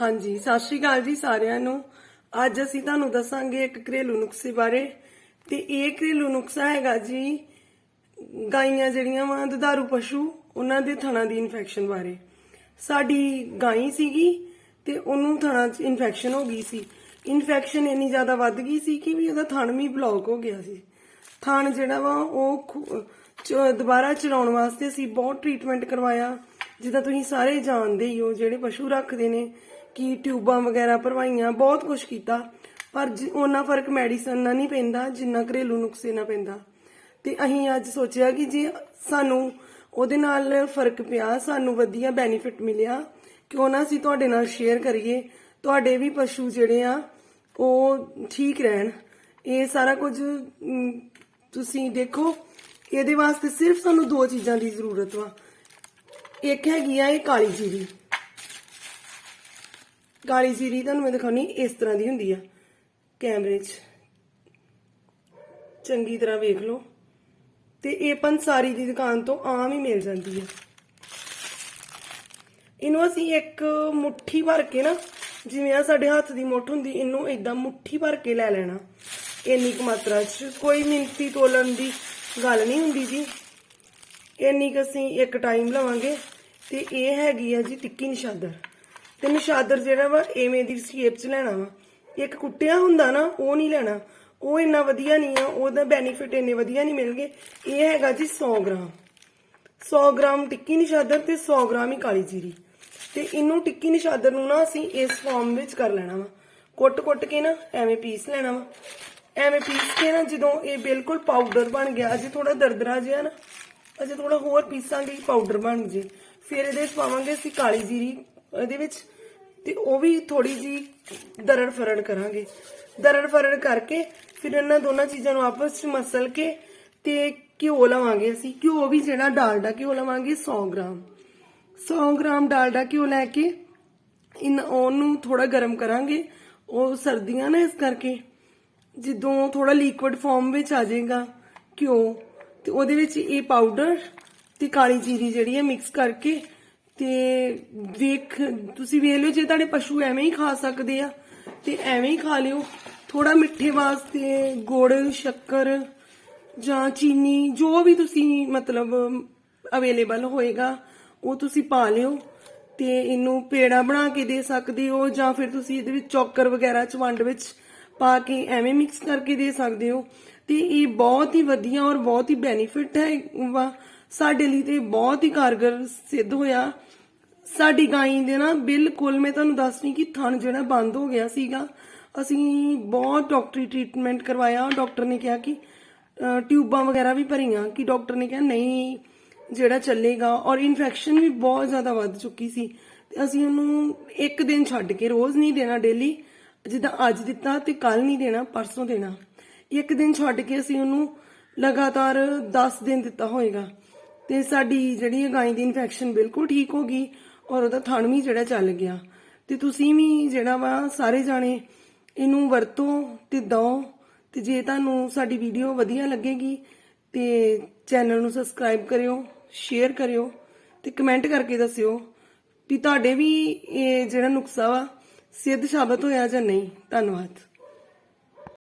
ਹਾਂਜੀ, ਸਤਿ ਸ਼੍ਰੀ ਅਕਾਲ ਜੀ ਸਾਰਿਆਂ ਨੂੰ। ਅੱਜ ਅਸੀਂ ਤੁਹਾਨੂੰ ਦੱਸਾਂਗੇ ਇੱਕ ਘਰੇਲੂ ਨੁਸਖੇ ਬਾਰੇ। ਤੇ ਇਹ ਘਰੇਲੂ ਨੁਸਖਾ ਹੈਗਾ ਜੀ, ਗਾਈਆਂ ਜਿਹੜੀਆਂ ਵਾ, ਦੁਧਾਰੂ ਪਸ਼ੂ, ਉਹਨਾਂ ਦੇ ਥਣਾ ਦੀ ਇਨਫੈਕਸ਼ਨ ਬਾਰੇ। ਸਾਡੀ ਗਾਈ ਸੀਗੀ ਤੇ ਉਹਨੂੰ ਥਣਾ 'ਚ ਇਨਫੈਕਸ਼ਨ ਹੋ ਗਈ ਸੀ। ਇਨਫੈਕਸ਼ਨ ਇੰਨੀ ਜ਼ਿਆਦਾ ਵੱਧ ਗਈ ਸੀ ਕਿ ਵੀ ਉਹਦਾ ਥਣ ਵੀ ਬਲੌਕ ਹੋ ਗਿਆ ਸੀ। ਥਣ ਜਿਹੜਾ ਵਾ, ਉਹ ਖੁ- ਚ- ਦੁਬਾਰਾ ਚਲਾਉਣ ਵਾਸਤੇ ਅਸੀਂ ਬਹੁਤ ਟ੍ਰੀਟਮੈਂਟ ਕਰਵਾਇਆ। ਜਿੱਦਾਂ ਤੁਸੀਂ ਸਾਰੇ ਜਾਣਦੇ ਹੀ ਹੋ, ਜਿਹੜੇ ਪਸ਼ੂ ਰੱਖਦੇ ਨੇ ਕਿ ਟਿਊਬਾਂ ਵਗੈਰਾ ਭਰਵਾਈਆਂ, ਬਹੁਤ ਕੁਝ ਕੀਤਾ। ਪਰ ਜ- ਉਹਨਾਂ ਫ਼ਰਕ ਮੈਡੀਸਨ ਨਾਲ ਨਹੀਂ ਪੈਂਦਾ, ਜਿੰਨਾ ਘਰੇਲੂ ਨੁਸਖੇ ਨਾਲ ਪੈਂਦਾ। ਤੇ ਅਸੀਂ ਅੱਜ ਸੋਚਿਆ ਕਿ ਜੇ ਸਾਨੂੰ ਉਹਦੇ ਨਾਲ ਫ਼ਰਕ ਪਿਆ, ਸਾਨੂੰ ਵਧੀਆ ਬੈਨੀਫਿਟ ਮਿਲਿਆ, ਕਿਉਂ ਨਾ ਅਸੀਂ ਤੁਹਾਡੇ ਨਾਲ ਸ਼ੇਅਰ ਕਰੀਏ। ਤੁਹਾਡੇ ਵੀ ਪਸ਼ੂ ਜਿਹੜੇ ਆ, ਉਹ ਠੀਕ ਰਹਿਣ। ਇਹ ਸਾਰਾ ਕੁਝ ਤੁਸੀਂ ਦੇਖੋ, ਇਹਦੇ ਵਾਸਤੇ ਸਿਰਫ ਸਾਨੂੰ ਦੋ ਚੀਜ਼ਾਂ ਦੀ ਜ਼ਰੂਰਤ ਵਾ। ਇੱਕ ਹੈਗੀ ਆ ਇਹ ਕਾਲੀ ਜੀਰੀ। ਕਾਲੀ ਜੀਰੀ ਤੁਹਾਨੂੰ ਮੈਂ ਦਿਖਾਉਣੀ, ਇਸ ਤਰ੍ਹਾਂ ਦੀ ਹੁੰਦੀ ਆ, ਕੈਮਰੇ 'ਚ। ਚੰਗੀ ਤਰ੍ਹਾਂ ਵੇਖ ਲਓ। ਤੇ ਇਹ ਪੰਸਾਰੀ ਦੀ ਦੁਕਾਨ ਤੋਂ ਆਮ ਹੀ ਮਿਲ ਜਾਂਦੀ ਹੈ ਇਹਨੂੰ ਅਸੀਂ ਇੱਕ ਮੁੱਠੀ ਭਰ ਕੇ ਨਾ, ਜਿਵੇਂ ਆ ਸਾਡੇ ਹੱਥ ਦੀ ਮੁੱਠ ਹੁੰਦੀ, ਇਹਨੂੰ ਇਦਾਂ ਮੁੱਠੀ ਭਰ ਕੇ ਲੈ ਲੈਣਾ। ਇੰਨੀ ਕੁ ਮਾਤਰਾ 'ਚ। ਕੋਈ ਮਿੰਤੀ ਤੋਲਣ ਦੀ ਗੱਲ ਨਹੀਂ ਹੁੰਦੀ ਜੀ। ਇੰਨੀ ਕੁ ਅਸੀਂ ਇੱਕ ਟਾਈਮ ਲਵਾਂਗੇ। ਤੇ ਇਹ ਹੈਗੀ ਆ ਜੀ ਟਿੱਕੀ ਨਿਸ਼ਾਦਰ। ਤੇ ਨਿਸ਼ਾਦਰ ਜਿਹੜਾ ਵਾ, ਐਵੇਂ ਦੀ ਸ਼ੇਪ 'ਚ ਲੈਣਾ ਵਾ। ਇੱਕ ਕੁੱਟਿਆ ਹੁੰਦਾ ਨਾ, ਉਹ ਨਹੀਂ ਲੈਣਾ। ਉਹ ਇੰਨਾ ਵਧੀਆ ਨਹੀਂ ਆ, ਉਹਦਾ ਬੈਨੀਫਿਟ ਇੰਨੇ ਵਧੀਆ ਨਹੀਂ ਮਿਲਗੇ ਇਹ ਹੈਗਾ ਜੀ 100 ਗ੍ਰਾਮ। 100 ਗ੍ਰਾਮ ਟਿੱਕੀ ਨਿਸ਼ਾਦਰ ਤੇ 100 ਗ੍ਰਾਮ ਹੀ ਕਾਲੀ ਜੀਰੀ। ਤੇ ਇਹਨੂੰ ਟਿੱਕੀ ਨਿਸ਼ਾਦਰ ਨੂੰ ਨਾ ਅਸੀਂ ਇਸ ਫਾਰਮ ਵਿੱਚ ਕਰ ਲੈਣਾ ਵਾ। ਕੁੱਟ-ਕੁੱਟ ਕੇ ਨਾ ਐਵੇਂ ਪੀਸ ਲੈਣਾ ਵਾ। ਐਵੇਂ ਪੀਸ ਕੇ ਨਾ ਜਦੋਂ ਇਹ ਬਿਲਕੁਲ ਪਾਊਡਰ ਬਣ ਗਿਆ, ਅਜੇ ਥੋੜਾ ਦਰਦਰਾ ਜਿਹਾ ਨਾ, ਅਜੇ ਥੋੜਾ ਹੋਰ ਪੀਸਾਂਗੇ ਪਾਊਡਰ ਬਣ ਜੇ। ਫਿਰ ਇਹਦੇ ਵਿੱਚ ਪਾਵਾਂਗੇ ਅਸੀਂ ਕਾਲੀ ਜੀਰੀ ਇਹਦੇ ਵਿੱਚ ਤੇ ਉਹ ਵੀ ਥੋੜੀ ਜੀ ਦਰੜ ਫਰੜ ਕਰਾਂਗੇ। ਦਰੜ ਫਰੜ ਕਰਕੇ ਫਿਰ ਇਹਨਾਂ ਦੋਨਾਂ ਚੀਜ਼ਾਂ ਨੂੰ ਆਪਸ ਵਿੱਚ ਮਸਲ ਕੇ ਤੇ ਘਿਓ ਲਵਾਂਗੇ ਅਸੀਂ। ਘਿਓ ਵੀ ਜਿਹੜਾ ਡਾਲਡਾ ਘਿਓ ਲਵਾਂਗੇ 100 ਗ੍ਰਾਮ। 100 ਗ੍ਰਾਮ ਡਾਲਡਾ ਘਿਓ ਲੈ ਕੇ ਇਨ ਉਹਨੂੰ ਥੋੜਾ ਗਰਮ ਕਰਾਂਗੇ। ਉਹ ਸਰਦੀਆਂ ਨੇ ਇਸ ਕਰਕੇ। ਜਦੋਂ ਥੋੜਾ ਲਿਕੁਇਡ ਫਾਰਮ ਵਿੱਚ ਆ ਜਾਏਗਾ ਘਿਓ ਤੇ ਉਹਦੇ ਵਿੱਚ ਇਹ ਪਾਊਡਰ ਤੇ ਕਾਲੀ ਜੀਰੀ ਜਿਹੜੀ ਹੈ ਮਿਕਸ ਕਰਕੇ ਤੇ ਵੇਖ, ਤੁਸੀਂ ਵੇਖ ਲਿਓ, ਜੇ ਤੁਹਾਡੇ ਪਸ਼ੂ ਐਵੇਂ ਹੀ ਖਾ ਸਕਦੇ ਆ, ਤੇ ਐਵੇਂ ਹੀ ਖਾ ਲਿਓ। ਥੋੜਾ ਮਿੱਠੇ ਵਾਸਤੇ ਗੁੜ, ਸ਼ੱਕਰ ਜਾਂ ਚੀਨੀ, ਜੋ ਵੀ ਤੁਸੀਂ ਮਤਲਬ ਅਵੇਲੇਬਲ ਹੋਏਗਾ, ਉਹ ਤੁਸੀਂ ਪਾ ਲਿਓ ਤੇ ਇਹਨੂੰ ਪੇੜਾ ਬਣਾ ਕੇ ਦੇ ਸਕਦੇ ਹੋ ਜਾਂ ਫਿਰ ਤੁਸੀਂ ਇਹਦੇ ਵਿੱਚ ਚੌਕਰ ਵਗੈਰਾ ਚ ਵੰਡ ਵਿੱਚ ਪਾ ਕੇ ਐਵੇਂ ਮਿਕਸ ਕਰਕੇ ਦੇ ਸਕਦੇ ਹੋ। ਤੇ ਇਹ ਬਹੁਤ ਹੀ ਵਧੀਆ ਔਰ ਬਹੁਤ ਹੀ ਬੈਨੀਫਿਟ ਹੈ, ਵਾ ਸਾਡੇ ਲਈ ਤੇ ਬਹੁਤ ਹੀ ਕਾਰਗਰ ਸਿੱਧ ਹੋਇਆ। ਸਾਡੀ ਗਾਈ ਦੇ ਨਾ ਬਿਲਕੁਲ ਮੈਂ ਤੁਹਾਨੂੰ ਦੱਸ ਕਿ ਥਣ ਜਿਹੜਾ ਬੰਦ ਹੋ ਗਿਆ ਸੀਗਾ। ਅਸੀਂ ਬਹੁਤ ਡਾਕਟਰੀ ਟ੍ਰੀਟਮੈਂਟ ਕਰਵਾਇਆ। ਡਾਕਟਰ ਨੇ ਕਿਹਾ ਕਿ ਟਿਊਬਾਂ ਵਗੈਰਾ ਵੀ ਭਰੀਆਂ ਕਿ ਡਾਕਟਰ ਨੇ ਕਿਹਾ ਨਹੀਂ, ਜਿਹੜਾ ਚੱਲੇਗਾ। ਔਰ ਇਨਫੈਕਸ਼ਨ ਵੀ ਬਹੁਤ ਜ਼ਿਆਦਾ ਵੱਧ ਚੁੱਕੀ ਸੀ। ਤੇ ਅਸੀਂ ਉਹਨੂੰ ਇੱਕ ਦਿਨ ਛੱਡ ਕੇ ਰੋਜ਼ ਨਹੀਂ ਦੇਣਾ ਡੇਲੀ। ਜਿੱਦਾਂ ਅੱਜ ਦਿੱਤਾ ਤੇ ਕੱਲ ਨਹੀਂ ਦੇਣਾ, ਪਰਸੋਂ ਦੇਣਾ। ਇੱਕ ਦਿਨ ਛੱਡ ਕੇ ਅਸੀਂ ਉਹਨੂੰ ਲਗਾਤਾਰ 10 ਦਿਨ ਦਿੱਤਾ ਹੋਏਗਾ। ਤੇ ਸਾਡੀ ਜਿਹੜੀ ਇਹ ਦੀ ਇਨਫੈਕਸ਼ਨ ਬਿਲਕੁਲ ਠੀਕ ਹੋ ਗਈ ਔਰ ਉਹਦਾ ਥਣ ਵੀ ਜਿਹੜਾ ਚੱਲ ਗਿਆ। ਤੇ ਤੁਸੀਂ ਵੀ ਜਿਹੜਾ ਵਾ ਸਾਰੇ ਜਾਣੇ ਇਹਨੂੰ ਵਰਤੋ ਤੇ ਦਿਓ ਤੇ ਜੇ ਤੁਹਾਨੂੰ ਸਾਡੀ ਵੀਡੀਓ ਵਧੀਆ ਲੱਗੇਗੀ ਤੇ ਚੈਨਲ ਨੂੰ ਸਬਸਕ੍ਰਾਈਬ ਕਰਿਓ ਸ਼ੇਅਰ ਕਰਿਓ ਤੇ ਕਮੈਂਟ ਕਰਕੇ ਦੱਸਿਓ ਵੀ ਤੁਹਾਡੇ ਵੀ ਇਹ ਜਿਹੜਾ ਨੁਕਸਾ ਵਾ ਸਿੱਧ ਸਾਬਤ ਹੋਇਆ ਜਾਂ ਨਹੀਂ। ਧੰਨਵਾਦ।